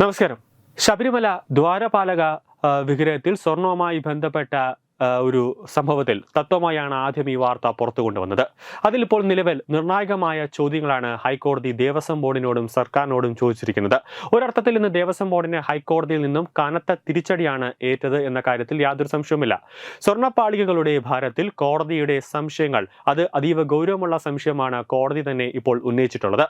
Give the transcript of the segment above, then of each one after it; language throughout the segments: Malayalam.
നമസ്കാരം. ശബരിമല ദ്വാരപാലക വിഗ്രഹത്തിൽ സ്വർണവുമായി ബന്ധപ്പെട്ട ഒരു സംഭവത്തിൽ തത്വമായാണ് ആദ്യം ഈ വാർത്ത പുറത്തു കൊണ്ടുവന്നത്. അതിലിപ്പോൾ നിലവിൽ നിർണായകമായ ചോദ്യങ്ങളാണ് ഹൈക്കോടതി ദേവസ്വം ബോർഡിനോടും സർക്കാരിനോടും ചോദിച്ചിരിക്കുന്നത്. ഒരർത്ഥത്തിൽ ഇന്ന് ദേവസ്വം ബോർഡിന് ഹൈക്കോടതിയിൽ നിന്നും കനത്ത തിരിച്ചടിയാണ് ഏറ്റത് എന്ന കാര്യത്തിൽ യാതൊരു സംശയവുമില്ല. സ്വർണപ്പാളികകളുടെ ഭാരത്തിൽ കോടതിയുടെ സംശയങ്ങൾ അത് അതീവ ഗൗരവമുള്ള സംശയമാണ് കോടതി തന്നെ ഇപ്പോൾ ഉന്നയിച്ചിട്ടുള്ളത്.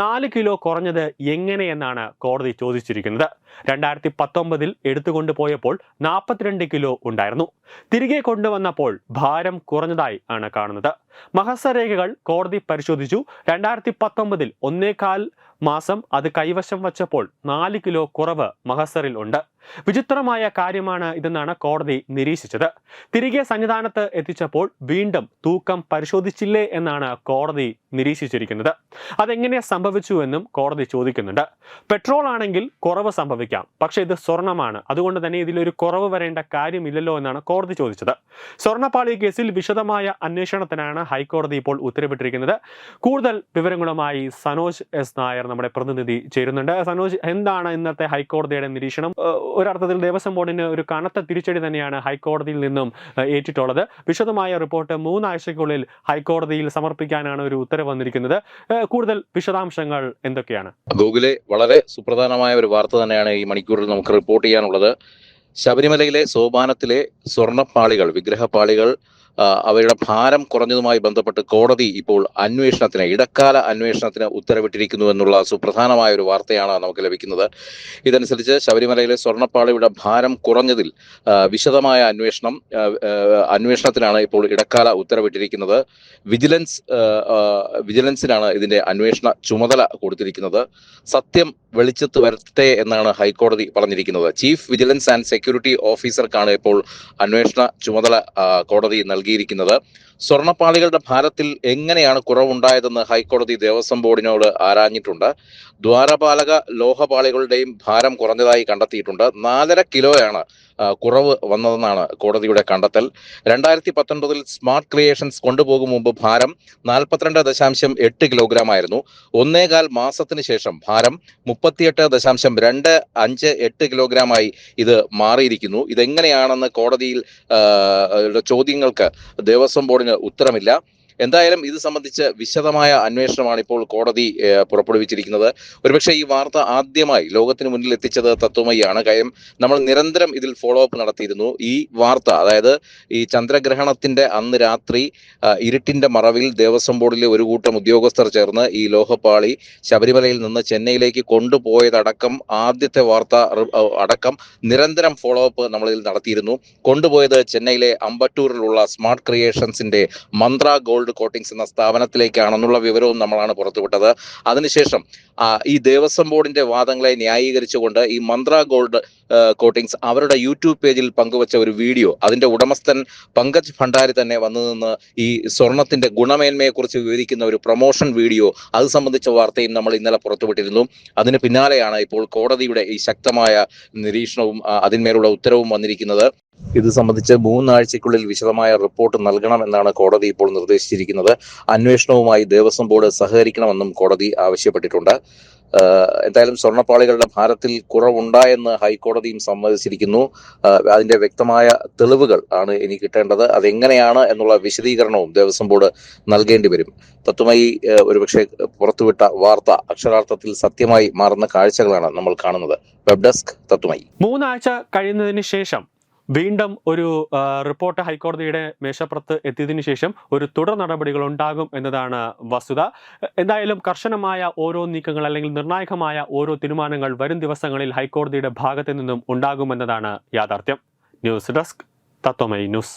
നാല് കിലോ കുറഞ്ഞത് എങ്ങനെയെന്നാണ് കോടതി ചോദിച്ചിരിക്കുന്നത്. രണ്ടായിരത്തി പത്തൊമ്പതിൽ എടുത്തുകൊണ്ട് പോയപ്പോൾ നാൽപ്പത്തിരണ്ട് കിലോ ഉണ്ടായിരുന്നു. തിരികെ കൊണ്ടുവന്നപ്പോൾ ഭാരം കുറഞ്ഞതായി ആണ് കാണുന്നത്. മഹസരേഖകൾ കോടതി പരിശോധിച്ചു. രണ്ടായിരത്തി പത്തൊമ്പതിൽ ഒന്നേകാൽ മാസം അത് കൈവശം വച്ചപ്പോൾ നാല് കിലോ കുറവ് മഹസറിൽ ഉണ്ട്. വിചിത്രമായ കാര്യമാണ് ഇതെന്നാണ് കോടതി നിരീക്ഷിച്ചത്. തിരികെ സന്നിധാനത്ത് എത്തിച്ചപ്പോൾ വീണ്ടും തൂക്കം പരിശോധിച്ചില്ലേ എന്നാണ് കോടതി നിരീക്ഷിച്ചിരിക്കുന്നത്. അതെങ്ങനെ സംഭവിച്ചു എന്നും കോടതി ചോദിക്കുന്നുണ്ട്. പെട്രോൾ ആണെങ്കിൽ കുറവ് സംഭവിക്കാം. പക്ഷെ ഇത് സ്വർണമാണ്. അതുകൊണ്ട് തന്നെ ഇതിലൊരു കുറവ് വരേണ്ട കാര്യമില്ലല്ലോ എന്നാണ് കോടതി ചോദിച്ചത്. സ്വർണപ്പാളി കേസിൽ വിശദമായ അന്വേഷണത്തിനാണ് ഹൈക്കോടതി ഇപ്പോൾ ഉത്തരവിട്ടിരിക്കുന്നത്. കൂടുതൽ വിവരങ്ങളുമായി സനോജ് എസ് നായർ നമ്മുടെ പ്രതിനിധി ചേരുന്നുണ്ട്. സനോജ് എന്താണ് ഇന്നത്തെ ഹൈക്കോടതിയുടെ നിരീക്ഷണം? ഒരർത്ഥത്തിൽ ദേവസ്വം ബോർഡിന് ഒരു കനത്ത തിരിച്ചടി തന്നെയാണ് ഹൈക്കോടതിയിൽ നിന്നും ഏറ്റിട്ടുള്ളത്. വിശദമായ റിപ്പോർട്ട് മൂന്നാഴ്ചയ്ക്കുള്ളിൽ ഹൈക്കോടതിയിൽ സമർപ്പിക്കാനാണ് ഒരു ഉത്തരവ് വന്നിരിക്കുന്നത്. കൂടുതൽ വിശദാംശങ്ങൾ എന്തൊക്കെയാണ്? ഗൂഗിളെ വളരെ സുപ്രധാനമായ ഒരു വാർത്ത തന്നെയാണ് ഈ മണിക്കൂറിൽ നമുക്ക് റിപ്പോർട്ട് ചെയ്യാനുള്ളത്. ശബരിമലയിലെ സോപാനത്തിലെ സ്വർണപ്പാളികൾ വിഗ്രഹപ്പാളികൾ ആ, അവയുടെ ഭാരം കുറഞ്ഞതുമായി ബന്ധപ്പെട്ട് കോടതി ഇപ്പോൾ അന്വേഷണത്തിന് ഇടക്കാല അന്വേഷണത്തിന് ഉത്തരവിട്ടിരിക്കുന്നു എന്നുള്ള സുപ്രധാനമായ ഒരു വാർത്തയാണ് നമുക്ക് ലഭിക്കുന്നത്. ഇതനുസരിച്ച് ശബരിമലയിലെ സ്വർണപ്പാളിയുടെ ഭാരം കുറഞ്ഞതിൽ വിശദമായ അന്വേഷണം അന്വേഷണത്തിനാണ് ഇപ്പോൾ ഇടക്കാല ഉത്തരവിട്ടിരിക്കുന്നത്. വിജിലൻസ് വിജിലൻസിനാണ് ഇതിന്റെ അന്വേഷണ ചുമതല കൊടുത്തിരിക്കുന്നത്. സത്യം വെളിച്ചത്ത് വരട്ടെ എന്നാണ് ഹൈക്കോടതി പറഞ്ഞിരിക്കുന്നത്. ചീഫ് വിജിലൻസ് ആൻഡ് സെക്യൂരിറ്റി ഓഫീസർക്കാണ് ഇപ്പോൾ അന്വേഷണ ചുമതല കോടതി നൽകിയിരിക്കുന്നത്. സ്വർണപ്പാളികളുടെ ഭാരത്തിൽ എങ്ങനെയാണ് കുറവുണ്ടായതെന്ന് ഹൈക്കോടതി ദേവസ്വം ബോർഡിനോട് ആരാഞ്ഞിട്ടുണ്ട്. ദ്വാരപാലക ലോഹപാളികളുടെയും ഭാരം കുറഞ്ഞതായി കണ്ടെത്തിയിട്ടുണ്ട്. നാലര കിലോയാണ് കുറവ് വന്നതെന്നാണ് കോടതിയുടെ കണ്ടെത്തൽ. രണ്ടായിരത്തി പത്തൊൻപതിൽ സ്മാർട്ട് ക്രിയേഷൻസ് കൊണ്ടുപോകും മുമ്പ് ഭാരം നാൽപ്പത്തിരണ്ട് ദശാംശം എട്ട് കിലോഗ്രാം ആയിരുന്നു ഒന്നേകാൽ മാസത്തിന് ശേഷം ഭാരം മുപ്പത്തിയെട്ട് ദശാംശം രണ്ട് അഞ്ച് എട്ട് കിലോഗ്രാമായി ഇത് മാറിയിരിക്കുന്നു. ഇതെങ്ങനെയാണെന്ന് കോടതിയിൽ ചോദ്യങ്ങൾക്ക് ദേവസ്വം ബോർഡിന് ഉത്തരമില്ല. എന്തായാലും ഇത് സംബന്ധിച്ച് വിശദമായ അന്വേഷണമാണ് ഇപ്പോൾ കോടതി പുറപ്പെടുവിച്ചിരിക്കുന്നത്. ഒരുപക്ഷെ ഈ വാർത്ത ആദ്യമായി ലോകത്തിന് മുന്നിൽ എത്തിച്ചത് തത്വമയാണ് കാര്യം നമ്മൾ നിരന്തരം ഇതിൽ ഫോളോ അപ്പ് നടത്തിയിരുന്നു. ഈ വാർത്ത അതായത് ഈ ചന്ദ്രഗ്രഹണത്തിന്റെ അന്ന് രാത്രി ഇരുട്ടിന്റെ മറവിൽ ദേവസ്വം ബോർഡിലെ ഒരു കൂട്ടം ഉദ്യോഗസ്ഥർ ചേർന്ന് ഈ ലോഹപ്പാളി ശബരിമലയിൽ നിന്ന് ചെന്നൈയിലേക്ക് കൊണ്ടുപോയതടക്കം ആദ്യത്തെ വാർത്ത അടക്കം നിരന്തരം ഫോളോ അപ്പ് നമ്മളിൽ നടത്തിയിരുന്നു. കൊണ്ടുപോയത് ചെന്നൈയിലെ അമ്പറ്റൂരിലുള്ള സ്മാർട്ട് ക്രിയേഷൻസിന്റെ മന്ത്ര ഗോൾഡ് കോട്ടിങ്സ് എന്ന സ്ഥാപനത്തിലേക്കാണെന്നുള്ള വിവരവും നമ്മളാണ് പുറത്തുവിട്ടത്. അതിനുശേഷം ഈ ദേവസ്വം ബോർഡിന്റെ വാദങ്ങളെ ന്യായീകരിച്ചുകൊണ്ട് ഈ മന്ത്ര ഗോൾഡ് കോട്ടിങ്സ് അവരുടെ യൂട്യൂബ് പേജിൽ പങ്കുവച്ച ഒരു വീഡിയോ അതിന്റെ ഉടമസ്ഥൻ പങ്കജ് ഭണ്ഡാരി തന്നെ വന്നു നിന്ന് ഈ സ്വർണത്തിന്റെ ഗുണമേന്മയെക്കുറിച്ച് വിവരിക്കുന്ന ഒരു പ്രൊമോഷൻ വീഡിയോ അത് സംബന്ധിച്ച വാർത്തയും നമ്മൾ ഇന്നലെ പുറത്തുവിട്ടിരുന്നു. അതിന് പിന്നാലെയാണ് ഇപ്പോൾ കോടതിയുടെ ഈ ശക്തമായ നിരീക്ഷണവും അതിന്മേലുള്ള ഉത്തരവും വന്നിരിക്കുന്നത്. ഇത് സംബന്ധിച്ച് മൂന്നാഴ്ചയ്ക്കുള്ളിൽ വിശദമായ റിപ്പോർട്ട് നൽകണമെന്നാണ് കോടതി ഇപ്പോൾ നിർദ്ദേശിച്ചിരിക്കുന്നത്. അന്വേഷണവുമായി ദേവസ്വം ബോർഡ് സഹകരിക്കണമെന്നും കോടതി ആവശ്യപ്പെട്ടിട്ടുണ്ട്. എന്തായാലും സ്വർണപ്പാളികളുടെ ഭാരത്തിൽ കുറവുണ്ടായെന്ന് ഹൈക്കോടതിയും സമ്മതിച്ചിരിക്കുന്നു. അതിന്റെ വ്യക്തമായ തെളിവുകൾ ആണ് ഇനി കിട്ടേണ്ടത്. അതെങ്ങനെയാണ് എന്നുള്ള വിശദീകരണവും ദേവസ്വം ബോർഡ് നൽകേണ്ടി വരും. തത്വമായി ഒരുപക്ഷെ പുറത്തുവിട്ട വാർത്ത അക്ഷരാർത്ഥത്തിൽ സത്യമായി മാറുന്ന കാഴ്ചകളാണ് നമ്മൾ കാണുന്നത്. Web desk Tatwamayi. മൂന്നാഴ്ച കഴിയുന്നതിന് ശേഷം വീണ്ടും ഒരു റിപ്പോർട്ട് ഹൈക്കോടതിയുടെ മേശപ്പുറത്ത് എത്തിയതിനു ശേഷം ഒരു തുടർ നടപടികൾ ഉണ്ടാകും എന്നതാണ് വസ്തുത. എന്തായാലും കർശനമായ ഓരോ നീക്കങ്ങൾ അല്ലെങ്കിൽ നിർണായകമായ ഓരോ തീരുമാനങ്ങൾ വരും ദിവസങ്ങളിൽ ഹൈക്കോടതിയുടെ ഭാഗത്തു നിന്നും ഉണ്ടാകുമെന്നതാണ് യാഥാർത്ഥ്യം. News desk Tatwamayi news.